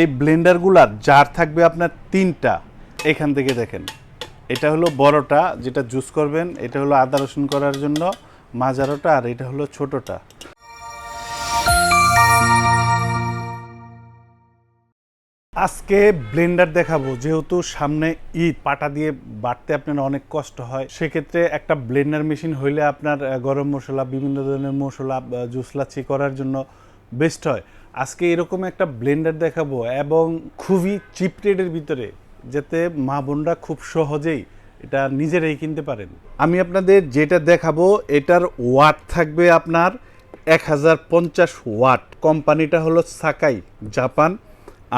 এই ব্লেন্ডারগুলার জার থাকবে আপনার তিনটা। এখান থেকে দেখেন। এটা হলো বড়টা যেটা জুস করবেন এটা হলো আদা রসুন করার জন্য মাজারোটা আর এটা হলো ছোটটা। আজকে ব্লেন্ডার দেখাবো যেহেতু সামনে ঈদ পাটা দিয়ে বাটতে আপনার অনেক কষ্ট হয় সেক্ষেত্রে একটা ব্লেন্ডার মেশিন হইলে আপনার গরম মশলা বিভিন্ন ধরনের মশলা আহ, জুস লাচ্ছি করার জন্য বেস্ট হয়। আজকে এরকম একটা ব্লেন্ডার দেখাবো এবং খুবই চিপ রেটের ভিতরে, যাতে মা বোনরা খুব সহজেই এটা নিজেরাই কিনতে পারেন। আমি আপনাদের যেটা দেখাবো, এটার ওয়াট থাকবে আপনার এক হাজার পঞ্চাশ ওয়াট। কোম্পানিটা হলো সাকাই, জাপান।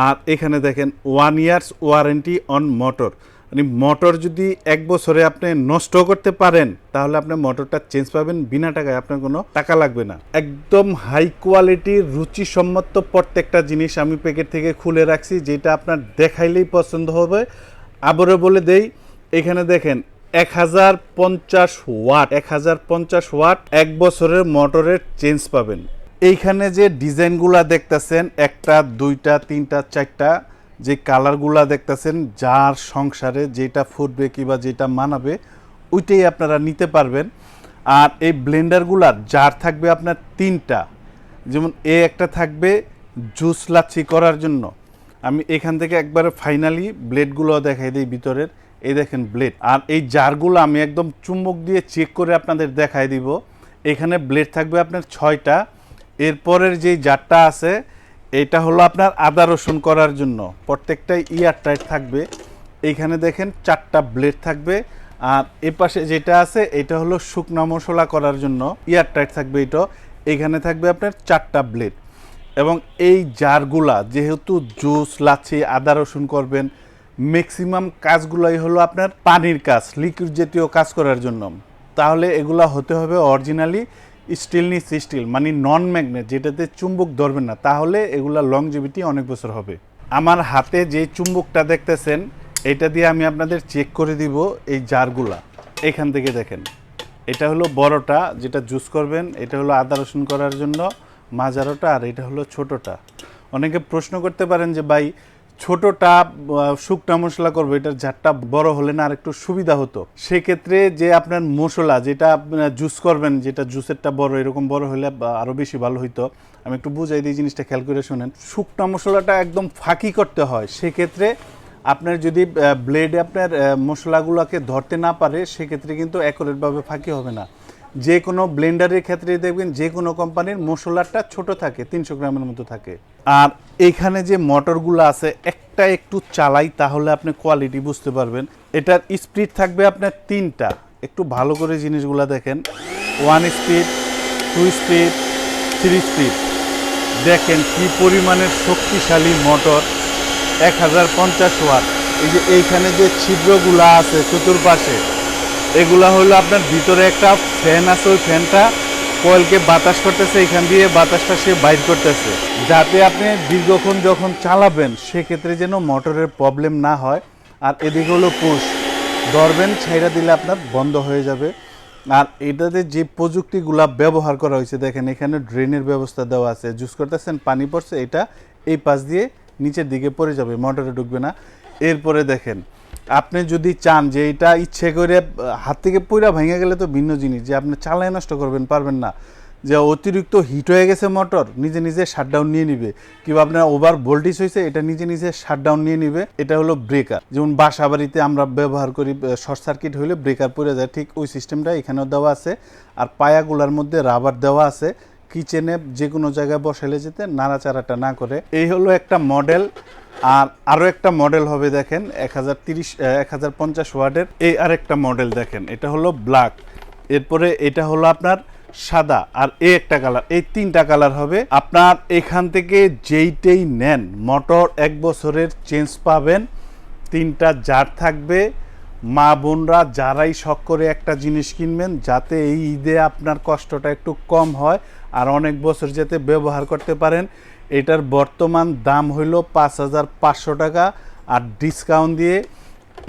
আর এখানে দেখেন, one years warranty on motor. মানে মোটর যদি এক বছরে আপনি নষ্ট করতে পারেন, তাহলে আপনি মোটরটা চেঞ্জ পাবেন বিনা টাকায়, আপনার কোনো টাকা লাগবে না। একদম হাই কোয়ালিটির রুচিসম্মত প্রত্যেকটা জিনিস আমি প্যাকেট থেকে খুলে রাখছি, যেটা আপনার দেখাইলেই পছন্দ হবে। আবারও বলে দেই, এখানে দেখেন, এক হাজার পঞ্চাশ ওয়াট, এক হাজার পঞ্চাশ ওয়াট এক বছরের মোটরের চেঞ্জ পাবেন। এইখানে যে ডিজাইনগুলা দেখতেছেন, একটা, দুইটা, তিনটা, চারটা যে কালারগুলা দেখতেছেন, যার সংসারে যেটা ফুটবে কিংবা যেটা মানাবে, ওইটাই আপনারা নিতে পারবেন। আর এই ব্লেন্ডারগুলার জার থাকবে আপনার তিনটা। যেমন এ একটা থাকবে জুস লাচ্ছি করার জন্য। আমি এখান থেকে একবারে ফাইনালি ব্লেডগুলো দেখাই দিই ভিতরের। এই দেখেন ব্লেড। আর এই জারগুলো আমি একদম চুম্বক দিয়ে চেক করে আপনাদের দেখাই দিব। এখানে ব্লেড থাকবে আপনার ছয়টা। এরপরের যেই জারটা আছে এটা হলো আপনার আদা রসুন করার জন্য। প্রত্যেকটাই ইয়ার টাইট থাকবে। এইখানে দেখেন চারটা ব্লেড থাকবে। আর এ পাশে যেটা আছে, এটা হলো শুকনা মশলা করার জন্য ইয়ার টাইট থাকবে এটা এখানে থাকবে আপনার চারটা ব্লেড। এবং এই জারগুলা, যেহেতু জুস, লাচ্ছি, আদা রসুন করবেন ম্যাক্সিমাম কাজগুলোই হলো আপনার পানির কাজ লিকুইড জাতীয় কাজ করার জন্য। তাহলে এগুলা হতে হবে অরিজিনালি স্টিলনিস স্টিল মানে নন ম্যাগনেট যেটাতে চুম্বক ধরবে না, তাহলে এগুলা লংজিভিটি অনেক বছর হবে। আমার হাতে যে চুম্বকটা দেখতেছেন, এটা দিয়ে আমি আপনাদের চেক করে দিব এই জারগুলা। এখান থেকে দেখেন, এটা হলো বড়টা, যেটা জুস করবেন, এটা হলো আদা রসুন করার জন্য মাজারোটা আর এটা হলো ছোটটা। অনেকে প্রশ্ন করতে পারেন যে, ভাই ছোটটা শুকনা মশলা করব, এটার ঝাড়টা বড় হলে না আর একটু সুবিধা হতো। সেক্ষেত্রে যে আপনার মশলা, যেটা জুস করবেন, যেটা জুসেরটা বড়, এরকম বড় হলে বা আরও বেশি ভালো হইতো। আমি একটু বুঝাই দিই জিনিসটা, খেয়াল করে শুনেন। শুকনা মশলাটা একদম ফাঁকি করতে হয়। সেক্ষেত্রে আপনার যদি ব্লেডে আপনার মশলাগুলোকে ধরতে না পারে, সেক্ষেত্রে কিন্তু অ্যাকুরেটভাবে ফাঁকি হবে না। যে কোনো ব্লেন্ডারের ক্ষেত্রে দেখবেন, যে কোনো কোম্পানির মশলাটা ছোট থাকে, তিনশো গ্রামের মতো থাকে। আর এইখানে যে মোটরগুলো আছে, একটা একটু চালাই তাহলে আপনি কোয়ালিটি বুঝতে পারবেন। এটার স্পিড থাকবে আপনার তিনটা। একটু ভালো করে জিনিসগুলো দেখেন। One speed two speed three speed দেখেন কি পরিমাণের শক্তিশালী মোটর এক হাজার পঞ্চাশ ওয়াট এই যে এইখানে যে ছিদ্রগুলা আছে চতুর্পাশে, এগুলা হলো আপনার ভিতরে একটা ফ্যান আছে, ওই ফ্যানটা কয়েলকে বাতাস করতেছে, এখান দিয়ে বাতাসটা সে বাইর করতেছে। যাতে আপনি দীর্ঘক্ষণ যখন চালাবেন, সেক্ষেত্রে যেন মোটরের প্রবলেম না হয়। আর এদিকে হলো পুশ। ধরবেন ছাইরা দিলে আপনার বন্ধ হয়ে যাবে। আর এটাতে যে প্রযুক্তিগুলা ব্যবহার করা হয়েছে, দেখেন এখানে ড্রেনের ব্যবস্থা দেওয়া আছে। জুস করতেছেন, পানি পড়ছে, এটা এই পাশ দিয়ে নিচের দিকে পড়ে যাবে, মোটরে ঢুকবে না। এরপরে দেখেন আপনি যদি চান যে এটা ইচ্ছে করে হাত থেকে পইরা ভেঙে গেলে তো ভিন্ন জিনিস, যে আপনি চালায় নষ্ট করবেন, পারবেন না। যে অতিরিক্ত হিট হয়ে গেছে মোটর নিজে নিজে শাটডাউন নিয়ে নিবে। কিংবা আপনার ওভার ভোল্টেজ হয়েছে এটা নিজে নিজে শাটডাউন নিয়ে নিবে। এটা হলো ব্রেকার যেমন বাসা বাড়িতে আমরা ব্যবহার করি শর্ট সার্কিট হলে ব্রেকার পড়ে যায়। ঠিক ওই সিস্টেমটা এখানেও দেওয়া আছে। আর পায়াগুলার মধ্যে রাবার দেওয়া আছে। কিচেনে যে কোনো জায়গায় বসালে যেতে নাড়াচাড়াটা না করে। এই হলো একটা মডেল আর আরও একটা মডেল হবে দেখেন, এক হাজার তিরিশ এক হাজার পঞ্চাশ ওয়ার্ডের এই আরেকটা মডেল দেখেন, এটা হলো ব্ল্যাক এরপরে এটা হলো আপনার সাদা, আর এই একটা কালার এই তিনটা কালার হবে। আপনার এখান থেকে যেইটাই নেন মোটর এক বছরের চেঞ্জ পাবেন। তিনটা জার থাকবে। মা বোনরা যারাই শখ করে একটা জিনিস কিনবেন, যাতে এই ঈদে আপনার কষ্টটা একটু কম হয়, আর অনেক বছর যাতে ব্যবহার করতে পারেন। এটার বর্তমান দাম হইল পাঁচ হাজার পাঁচশো টাকা আর ডিসকাউন্ট দিয়ে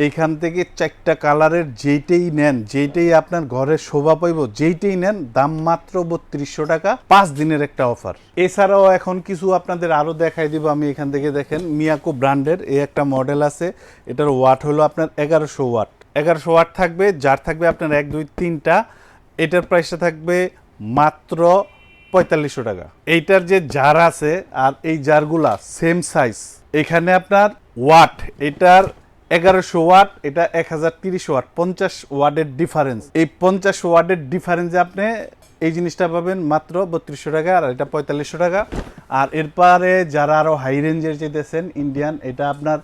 এইখান থেকে চারটা কালারের যেইটাই নেন, যেইটাই আপনার ঘরে শোভা পাইব, যেইটাই নেন, দাম মাত্র বত্রিশশো টাকা, পাঁচ দিনের একটা অফার এছাড়াও এখন কিছু আপনাদের আরও দেখাই দিব, আমি এখান থেকে দেখেন মিয়াকো ব্র্যান্ডের এই একটা মডেল আছে, এটার ওয়াট হলো আপনার এগারোশো ওয়াট এগারোশো ওয়াট থাকবে, যার থাকবে আপনার এক, দুই, তিনটা, এটার প্রাইসটা থাকবে মাত্র পঁয়তাল্লিশশো টাকা। এইটার যে জার আছে আর এই জারগুলা সেম সাইজ এখানে আপনার ওয়াট এটার এগারোশো ওয়াট এটা এক হাজার তিরিশ ওয়াট পঞ্চাশ ওয়াটের ডিফারেন্স এই পঞ্চাশ ওয়াটের ডিফারেন্সে আপনি এই জিনিসটা পাবেন মাত্র বত্রিশশো টাকা আর এটা পঁয়তাল্লিশশো টাকা। আর এরপরে যারা আরও হাই রেঞ্জের চাইতেছেন ইন্ডিয়ান এটা আপনার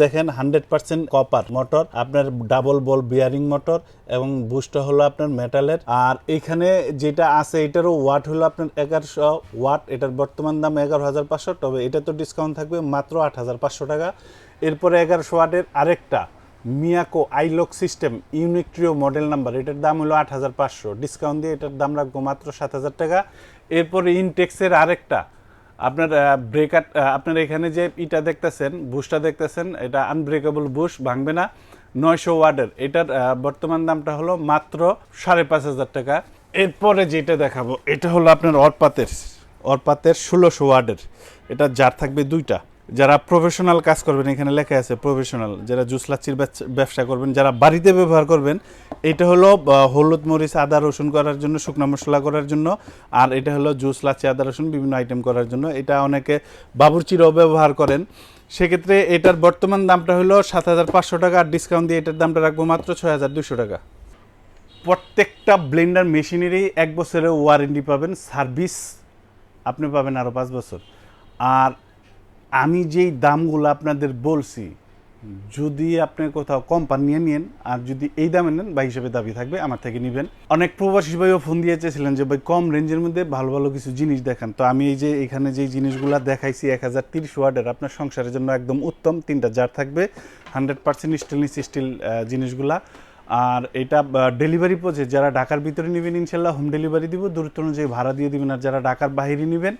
দেখেন হান্ড্রেড পার্সেন্ট কপার মোটর আপনার ডাবল বল বিয়ারিং মোটর এবং বুস্টটা হলো আপনার মেটালের আর এখানে যেটা আছে, এটারও ওয়াট হলো আপনার এগারোশো ওয়াট এটার বর্তমান দাম এগারো হাজার পাঁচশো, তবে এটা তো ডিসকাউন্ট থাকবে মাত্র আট হাজার পাঁচশো টাকা। এরপরে এগারোশো ওয়াটের আরেকটা Miyako ilock system unique trio model number এটার দাম হলো আট হাজার পাঁচশো। ডিসকাউন্ট দিয়ে এটার দাম রাখব মাত্র সাত হাজার টাকা। এরপরে ইনটেক্সের আরেকটা আপনার ব্রেকার আপনার এখানে যে ইটা দেখতেছেন বুশটা দেখতেছেন, এটা আনব্রেকেবল বুশ ভাঙবে না। নয়শো ওয়ার্ডের এটার বর্তমান দামটা হলো মাত্র সাড়ে পাঁচ হাজার টাকা। এরপরে যেটা দেখাবো, এটা হলো আপনার অরপাতের অরপাতের ষোলোশো ওয়ার্ডের এটা যার থাকবে দুইটা। যারা প্রফেশনাল কাজ করবেন, এখানে লেখা আছে প্রফেশনাল যারা জুস লাচ্ছির ব্যবসা- করবেন, যারা বাড়িতে ব্যবহার করবেন, এটা হলো হলুদ মরিচ, আদা, রসুন করার জন্য, শুকনো মশলা করার জন্য, আর এটা হলো জুস, লাচ্ছি, আদা, রসুন, বিভিন্ন আইটেম করার জন্য। এটা অনেকে বাবুর্চিরও ব্যবহার করেন। সেক্ষেত্রে এটার বর্তমান দামটা হলো সাত হাজার পাঁচশো টাকা, আর ডিসকাউন্ট দিয়ে এটার দামটা রাখব মাত্র ছয় হাজার দুশো টাকা। প্রত্যেকটা ব্লেন্ডার মেশিনেরই এক বছরের ওয়ারেন্টি পাবেন সার্ভিস আপনি পাবেন আরও পাঁচ বছর। আর আমি যেই দামগুলো আপনাদের বলছি, যদি আপনি কোথাও কম পান নিয়ে নিন, আর যদি এই দামে নেন, বা হিসেবে দাবি থাকবে, আমার থেকে নেবেন। অনেক প্রবাসী ভাইও ফোন দিয়ে চেয়েছিলেন যে, ভাই, কম রেঞ্জের মধ্যে ভালো ভালো কিছু জিনিস দেখান। তো আমি এই যে, এখানে যেই জিনিসগুলো দেখাইছি, এক হাজার তিরিশ ওয়ার্ডের আপনার সংসারের জন্য একদম উত্তম তিনটা জার থাকবে হান্ড্রেড পার্সেন্ট স্টেনলেস স্টিল জিনিসগুলা। আর এটা ডেলিভারি পৌঁছে, যারা ঢাকার ভিতরে নেবেন, ইনশাল্লাহ হোম ডেলিভারি দিব। দূরত্ব অনুযায়ী ভাড়া দিয়ে দিবেন, আর যারা ঢাকার বাইরে নেবেন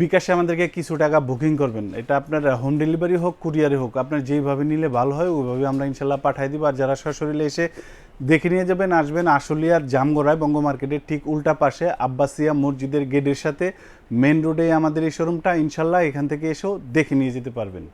বিকাশে আমাদেরকে কিছু টাকা বুকিং করবেন। এটা আপনার হোম ডেলিভারি হোক কুরিয়ারে হোক, আপনার যেইভাবে নিলে ভালো হয়, ওইভাবে আমরা ইনশাল্লাহ পাঠিয়ে দিব। আর যারা সরাসরি এসে দেখে নিয়ে যাবেন, আসবেন আশুলিয়ার জামগড়ায় বঙ্গ মার্কেটের ঠিক উল্টা পাশে আব্বাসিয়া মসজিদের গেটের সাথে মেন রোডে আমাদের এই শোরুমটা ইনশাল্লাহ এখান থেকে এসেও দেখে নিয়ে যেতে পারবেন।